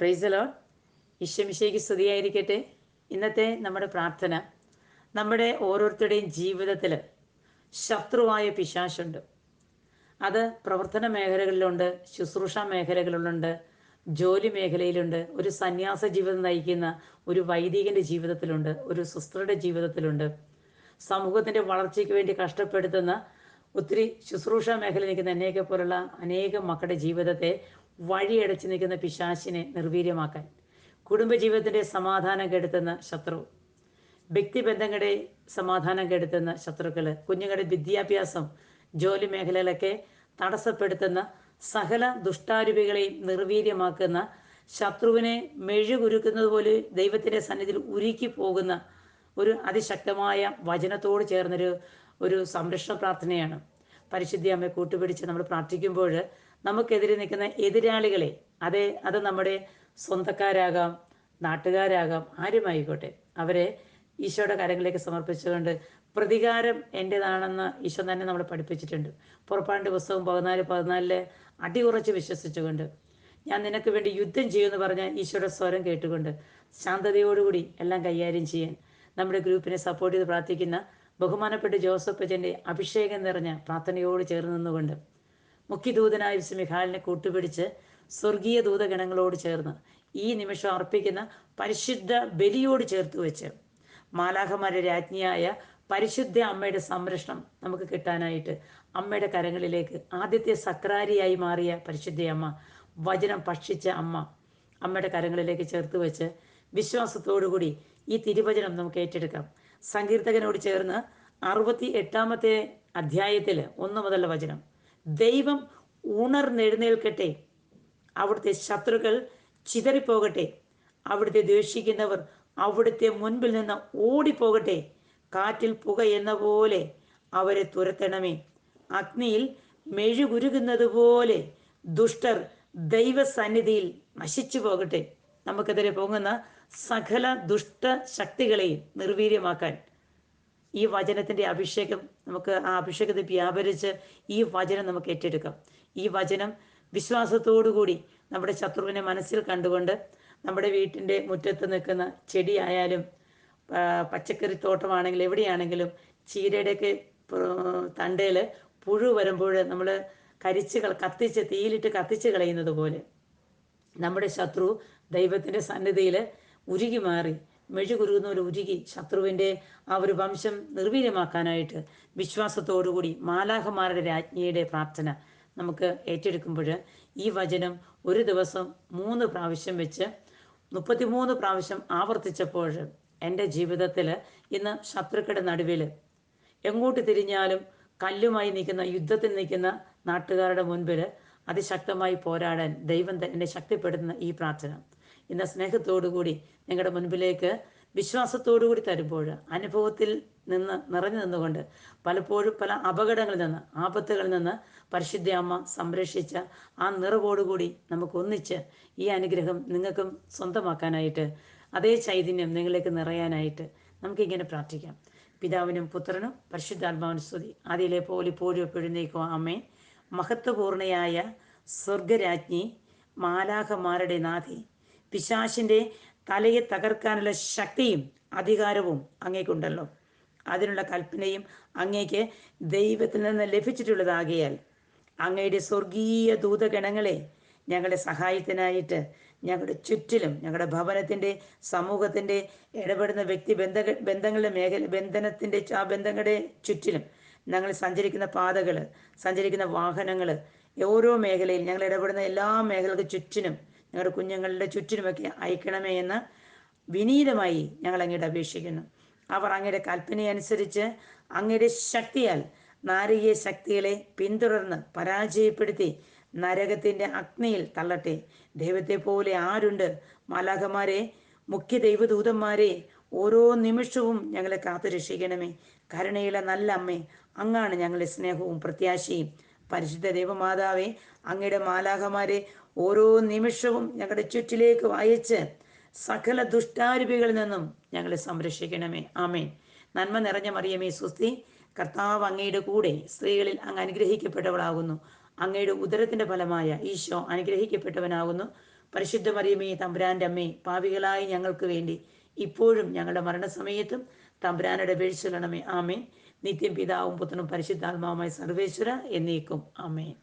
പ്രൈസലോ ഈശ്വമിശയ്ക്ക് സ്തുതിയായിരിക്കട്ടെ. ഇന്നത്തെ നമ്മുടെ പ്രാർത്ഥന നമ്മുടെ ഓരോരുത്തരുടെയും ജീവിതത്തിൽ ശത്രുവായ പിശാശുണ്ട്. അത് പ്രവർത്തന മേഖലകളിലുണ്ട് ശുശ്രൂഷ മേഖലകളിലുണ്ട് ജോലി മേഖലയിലുണ്ട് ഒരു സന്യാസ ജീവിതം നയിക്കുന്ന ഒരു വൈദികന്റെ ജീവിതത്തിലുണ്ട് ഒരു സിസ്റ്ററുടെ ജീവിതത്തിലുണ്ട്. സമൂഹത്തിന്റെ വളർച്ചയ്ക്ക് വേണ്ടി കഷ്ടപ്പെടുത്തുന്ന ഒത്തിരി ശുശ്രൂഷ മേഖല നിൽക്കുന്ന എന്നെയൊക്കെ പോലുള്ള അനേകം മക്കളുടെ ജീവിതത്തെ വഴിയടച്ചു നിൽക്കുന്ന പിശാശിനെ നിർവീര്യമാക്കാൻ. കുടുംബജീവിതത്തിന്റെ സമാധാനം കെടുത്തുന്ന ശത്രു. വ്യക്തിബന്ധങ്ങളുടെ സമാധാനം കെടുത്തുന്ന ശത്രുക്കൾ കുഞ്ഞുങ്ങളുടെ വിദ്യാഭ്യാസം ജോലി മേഖലകളൊക്കെ തടസ്സപ്പെടുത്തുന്ന സകല ദുഷ്ടാരൂപികളെയും നിർവീര്യമാക്കുന്ന ശത്രുവിനെ മെഴുകുരുക്കുന്നത് പോലെ ദൈവത്തിന്റെ സന്നിധിയിൽ ഉരുക്കി പോകുന്ന ഒരു അതിശക്തമായ വചനത്തോട് ചേർന്നൊരു ഒരു സംരക്ഷണ പ്രാർത്ഥനയാണ്. പരിശുദ്ധി അമ്മയെ കൂട്ടുപിടിച്ച് നമ്മൾ പ്രാർത്ഥിക്കുമ്പോൾ നമുക്കെതിരെ നിൽക്കുന്ന എതിരാളികളെ അതെ അത് നമ്മുടെ സ്വന്തക്കാരാകാം നാട്ടുകാരാകാം ആരുമായിക്കോട്ടെ അവരെ ഈശോയുടെ കരങ്ങളിലേക്ക് സമർപ്പിച്ചുകൊണ്ട് പ്രതികാരം എന്റെതാണെന്ന് ഈശോ തന്നെ നമ്മളെ പഠിപ്പിച്ചിട്ടുണ്ട്. പുറപ്പാടിന്റെ പുസ്തകം പതിനാല് പതിനാലിൽ അടിയുറച്ച് വിശ്വസിച്ചുകൊണ്ട് ഞാൻ നിനക്ക് വേണ്ടി യുദ്ധം ചെയ്യുമെന്ന് പറഞ്ഞ ഈശോയുടെ സ്വരം കേട്ടുകൊണ്ട് ശാന്തതയോടുകൂടി എല്ലാം കൈകാര്യം ചെയ്യാൻ നമ്മുടെ ഗ്രൂപ്പിനെ സപ്പോർട്ട് ചെയ്ത് പ്രാർത്ഥിക്കുന്ന ബഹുമാനപ്പെട്ട ജോസഫ് അച്ഛന്റെ അഭിഷേകം നിറഞ്ഞ പ്രാർത്ഥനയോട് ചേർന്ന് നിന്നുകൊണ്ട് മുഖ്യദൂതനായ വിശ്വമിഖാലിനെ കൂട്ടുപിടിച്ച് സ്വർഗീയ ദൂതഗണങ്ങളോട് ചേർന്ന് ഈ നിമിഷം അർപ്പിക്കുന്ന പരിശുദ്ധ ബലിയോട് ചേർത്ത് വെച്ച് മാലാഖമാരുടെ രാജ്ഞിയായ പരിശുദ്ധ അമ്മയുടെ സംരക്ഷണം നമുക്ക് കിട്ടാനായിട്ട് അമ്മയുടെ കരങ്ങളിലേക്ക് ആദ്യത്തെ സക്രാരിയായി മാറിയ പരിശുദ്ധ അമ്മ വചനം ഭക്ഷിച്ച അമ്മ അമ്മയുടെ കരങ്ങളിലേക്ക് ചേർത്ത് വെച്ച് വിശ്വാസത്തോടുകൂടി ഈ തിരുവചനം നമുക്ക് ഏറ്റെടുക്കാം. സങ്കീർത്തകനോട് ചേർന്ന് അറുപത്തി എട്ടാമത്തെ അധ്യായത്തിൽ ഒന്ന് മുതലുള്ള വചനം. ദൈവം ഉണർന്നെഴുന്നേൽക്കട്ടെ. അവിടുത്തെ ശത്രുക്കൾ ചിതറിപ്പോകട്ടെ. അവിടുത്തെ ദ്വേഷിക്കുന്നവർ അവിടുത്തെ മുൻപിൽ നിന്ന് ഓടിപ്പോകട്ടെ. കാറ്റിൽ പുക എന്ന പോലെ അവരെ തുരത്തണമേ. അഗ്നിയിൽ മെഴുകുരുകുന്നത് പോലെ ദുഷ്ടർ ദൈവസന്നിധിയിൽ നശിച്ചു പോകട്ടെ നമുക്കെതിരെ പോകുന്ന സകല ദുഷ്ട ശക്തികളെയും നിർവീര്യമാക്കാൻ ഈ വചനത്തിന്റെ അഭിഷേകം നമുക്ക് ആ അഭിഷേകത്തെ വ്യാപരിച്ച് ഈ വചനം നമുക്ക് ഏറ്റെടുക്കാം. ഈ വചനം വിശ്വാസത്തോടുകൂടി നമ്മുടെ ശത്രുവിനെ മനസ്സിൽ കണ്ടുകൊണ്ട് നമ്മുടെ വീട്ടിന്റെ മുറ്റത്ത് നിൽക്കുന്ന ചെടിയായാലും പച്ചക്കറി തോട്ടമാണെങ്കിലും എവിടെയാണെങ്കിലും ചീരയുടെയൊക്കെ തണ്ടയിൽ പുഴു വരുമ്പോൾ നമ്മൾ കരിച്ച് കത്തിച്ച് തീയിലിട്ട് കത്തിച്ച് കളയുന്നത് പോലെ നമ്മുടെ ശത്രു ദൈവത്തിന്റെ സന്നിധിയിൽ ഉരുകി മാറി മെഴുകുരുകുന്ന പോലെ ഉരുകി ശത്രുവിന്റെ ആ ഒരു വംശം നിർവീര്യമാക്കാനായിട്ട് വിശ്വാസത്തോടുകൂടി മാലാഹമാരുടെ രാജ്ഞിയുടെ പ്രാർത്ഥന നമുക്ക് ഏറ്റെടുക്കുമ്പോൾ ഈ വചനം ഒരു ദിവസം മൂന്ന് പ്രാവശ്യം വെച്ച് മുപ്പത്തിമൂന്ന് പ്രാവശ്യം ആവർത്തിച്ചപ്പോൾ എന്റെ ജീവിതത്തിൽ ഇന്ന് ശത്രുക്കളുടെ നടുവിൽ എങ്ങോട്ട് തിരിഞ്ഞാലും കല്ലുമായി നിൽക്കുന്ന യുദ്ധത്തിൽ നിൽക്കുന്ന നാട്ടുകാരുടെ മുൻപിൽ അതിശക്തമായി പോരാടാൻ ദൈവം എന്നെ ശക്തിപ്പെടുത്തുന്ന ഈ പ്രാർത്ഥന. ഇന്ന് സ്നേഹത്തോടുകൂടി നിങ്ങളുടെ മുൻപിലേക്ക് വിശ്വാസത്തോടുകൂടി തരുമ്പോൾ അനുഭവത്തിൽ നിന്ന് നിറഞ്ഞു നിന്നുകൊണ്ട് പലപ്പോഴും പല അപകടങ്ങളിൽ നിന്ന് ആപത്തുകളിൽ നിന്ന് പരിശുദ്ധ അമ്മ സംരക്ഷിച്ച ആ നിറവോടുകൂടി നമുക്ക് ഒന്നിച്ച് ഈ അനുഗ്രഹം നിങ്ങൾക്കും സ്വന്തമാക്കാനായിട്ട് അതേ ചൈതന്യം നിങ്ങളിലേക്ക് നിറയാനായിട്ട് നമുക്കിങ്ങനെ പ്രാർത്ഥിക്കാം. പിതാവിനും പുത്രനും പരിശുദ്ധാത്മാവിനും സ്തുതി. അതിലെ പോലെ പോലും എപ്പോഴും നീക്കുക അമ്മേ മഹത്വപൂർണയായ സ്വർഗരാജ്ഞി മാലാഹമാരുടെ നാഥി പിശാശിന്റെ തലയെ തകർക്കാനുള്ള ശക്തിയും അധികാരവും അങ്ങേക്കുണ്ടല്ലോ. അതിനുള്ള കൽപ്പനയും അങ്ങേക്ക് ദൈവത്തിൽ നിന്ന് ലഭിച്ചിട്ടുള്ളതാകിയാൽ അങ്ങയുടെ സ്വർഗീയ ദൂതഗണങ്ങളെ ഞങ്ങളുടെ സഹായത്തിനായിട്ട് ഞങ്ങളുടെ ചുറ്റിലും ഞങ്ങളുടെ ഭവനത്തിന്റെ സമൂഹത്തിന്റെ ഇടപെടുന്ന വ്യക്തി ബന്ധ ബന്ധങ്ങളുടെ മേഖല ബന്ധനത്തിന്റെ ആ ബന്ധങ്ങളുടെ ചുറ്റിലും ഞങ്ങൾ സഞ്ചരിക്കുന്ന പാതകൾ സഞ്ചരിക്കുന്ന വാഹനങ്ങൾ ഓരോ മേഖലയിൽ ഞങ്ങൾ ഇടപെടുന്ന എല്ലാ മേഖലകൾക്ക് ചുറ്റിനും ഞങ്ങളുടെ കുഞ്ഞുങ്ങളുടെ ചുറ്റിനുമൊക്കെ അയക്കണമേ എന്ന് വിനീതമായി ഞങ്ങൾ അങ്ങയുടെ അപേക്ഷിക്കുന്നു. അവർ അങ്ങയുടെ കൽപ്പനയനുസരിച്ച് അങ്ങയുടെ ശക്തിയാൽ നാരികീയ ശക്തികളെ പിന്തുടർന്ന് പരാജയപ്പെടുത്തി നരകത്തിന്റെ അഗ്നിയിൽ തള്ളട്ടെ. ദൈവത്തെ പോലെ ആരുണ്ട്? മാലാഖമാരെ മുഖ്യ ദൈവദൂതന്മാരെ ഓരോ നിമിഷവും ഞങ്ങളെ കാത്തു രക്ഷിക്കണമേ. കരുണയിലെ നല്ല അമ്മേ അങ്ങാണ് ഞങ്ങളുടെ സ്നേഹവും പ്രത്യാശയും. പരിശുദ്ധ ദൈവമാതാവെ അങ്ങയുടെ മാലാഖമാരെ ഓരോ നിമിഷവും ഞങ്ങളുടെ ചുറ്റിലേക്ക് വായിച്ച് സകല ദുഷ്ടാരൂപികളിൽ നിന്നും ഞങ്ങളെ സംരക്ഷിക്കണമേ. ആമേ നന്മ നിറഞ്ഞ മറിയമേ സുസ്തി. കർത്താവ് അങ്ങയുടെ കൂടെ സ്ത്രീകളിൽ അങ്ങ് അനുഗ്രഹിക്കപ്പെട്ടവളാകുന്നു. അങ്ങയുടെ ഉദരത്തിന്റെ ഫലമായ ഈശോ അനുഗ്രഹിക്കപ്പെട്ടവനാകുന്നു. പരിശുദ്ധ മറിയമേ തമ്പുരാന്റെ അമ്മേ പാവികളായി ഞങ്ങൾക്ക് വേണ്ടി ഇപ്പോഴും ഞങ്ങളുടെ മരണസമയത്തും തമ്പുരാനുടെ വീഴ്ചലണമേ ആമേൻ. നിത്യം പിതാവും പുത്രനും പരിശുദ്ധാത്മാവുമായി സർവേശ്വര എന്നേക്കും. ആമേൻ.